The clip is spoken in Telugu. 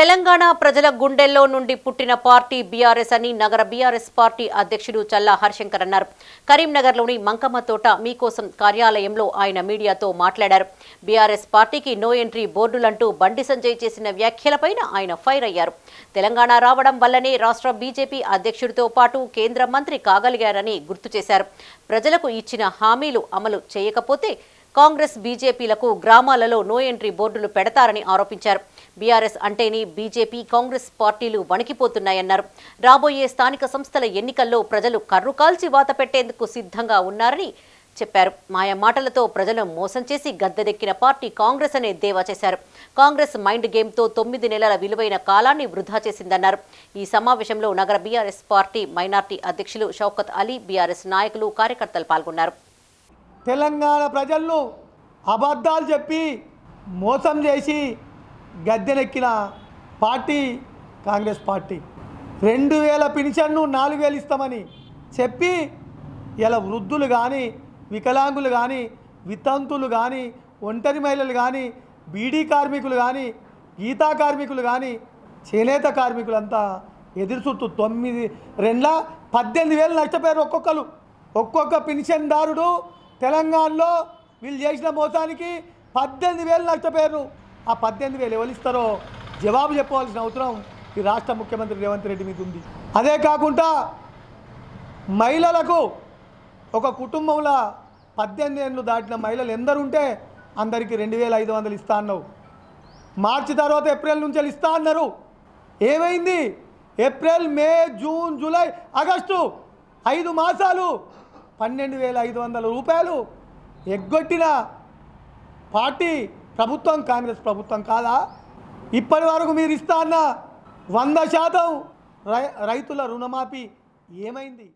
తెలంగాణ ప్రజల గుండెల్లో నుండి పుట్టిన పార్టీ బీఆర్ఎస్ అని నగర బీఆర్ఎస్ పార్టీ అధ్యక్షుడు చల్లా హరిశంకర్ అన్నారు. కరీంనగర్లోని మంకమ్మ తోట మీకోసం కార్యాలయంలో ఆయన మీడియాతో మాట్లాడారు. బీఆర్ఎస్ పార్టీకి నో ఎంట్రీ బోర్డులంటూ బండి సంజయ్ చేసిన వ్యాఖ్యలపైన ఆయన ఫైర్ అయ్యారు. తెలంగాణ రావడం వల్లనే రాష్ట్ర బీజేపీ అధ్యక్షుడితో పాటు కేంద్ర మంత్రి కాగలిగారని గుర్తు చేశారు. ప్రజలకు ఇచ్చిన హామీలు అమలు చేయకపోతే కాంగ్రెస్ బీజేపీలకు గ్రామాలలో నో ఎంట్రీ బోర్డులు పెడతారని ఆరోపించారు. బీఆర్ఎస్ అంటేనే బీజేపీ కాంగ్రెస్ పార్టీలు వణికిపోతున్నాయన్నారు. రాబోయే స్థానిక సంస్థల ఎన్నికల్లో ప్రజలు కర్రు కాల్చి వాత పెట్టేందుకు సిద్ధంగా ఉన్నారని చెప్పారు. మాయ మాటలతో ప్రజలను మోసం చేసి గద్దెదెక్కిన పార్టీ కాంగ్రెస్ అనే దేవా చేశారు. కాంగ్రెస్ మైండ్ గేమ్తో తొమ్మిది నెలల విలువైన కాలాన్ని వృధా చేసిందన్నారు. ఈ సమావేశంలో నగర బీఆర్ఎస్ పార్టీ మైనార్టీ అధ్యక్షులు షౌకత్ అలీ బీఆర్ఎస్ నాయకులు కార్యకర్తలు పాల్గొన్నారు. తెలంగాణ ప్రజలను అబద్ధాలు చెప్పి మోసం చేసి గద్దెనెక్కిన పార్టీ కాంగ్రెస్ పార్టీ. రెండు వేల పెన్షన్ను నాలుగు వేలు ఇస్తామని చెప్పి ఇలా వృద్ధులు కానీ వికలాంగులు కానీ వితంతులు కానీ ఒంటరి మహిళలు కానీ బీడీ కార్మికులు కానీ గీతా కార్మికులు కానీ చేనేత కార్మికులంతా ఎదురు చుట్టూ తొమ్మిది రెండ్ల పద్దెనిమిది వేలు నష్టపోయారు ఒక్కొక్కరు. ఒక్కొక్క పెన్షన్దారుడు తెలంగాణలో వీళ్ళు చేసిన మోసానికి పద్దెనిమిది వేలు నష్టపోయారు. ఆ పద్దెనిమిది వేలు ఎవరు ఇస్తారో జవాబు చెప్పవలసిన అవసరం ఈ రాష్ట్ర ముఖ్యమంత్రి రేవంత్ రెడ్డి మీద ఉంది. అదే కాకుండా మహిళలకు ఒక కుటుంబంలో పద్దెనిమిది ఏళ్ళు దాటిన మహిళలు ఎందరు ఉంటే అందరికీ రెండు వేల ఐదు వందలు ఇస్తా అన్నావు. మార్చి తర్వాత ఏప్రిల్ నుంచి ఇస్తా అన్నారు. ఏమైంది? April May June July August ఐదు మాసాలు పన్నెండు వేల ఐదు వందల రూపాయలు ఎగ్గొట్టిన పార్టీ ప్రభుత్వం కాంగ్రెస్ ప్రభుత్వం కాదా? ఇప్పటి వరకు మీరు ఇస్తా అన్న వంద శాతం రై రైతుల రుణమాఫీ ఏమైంది?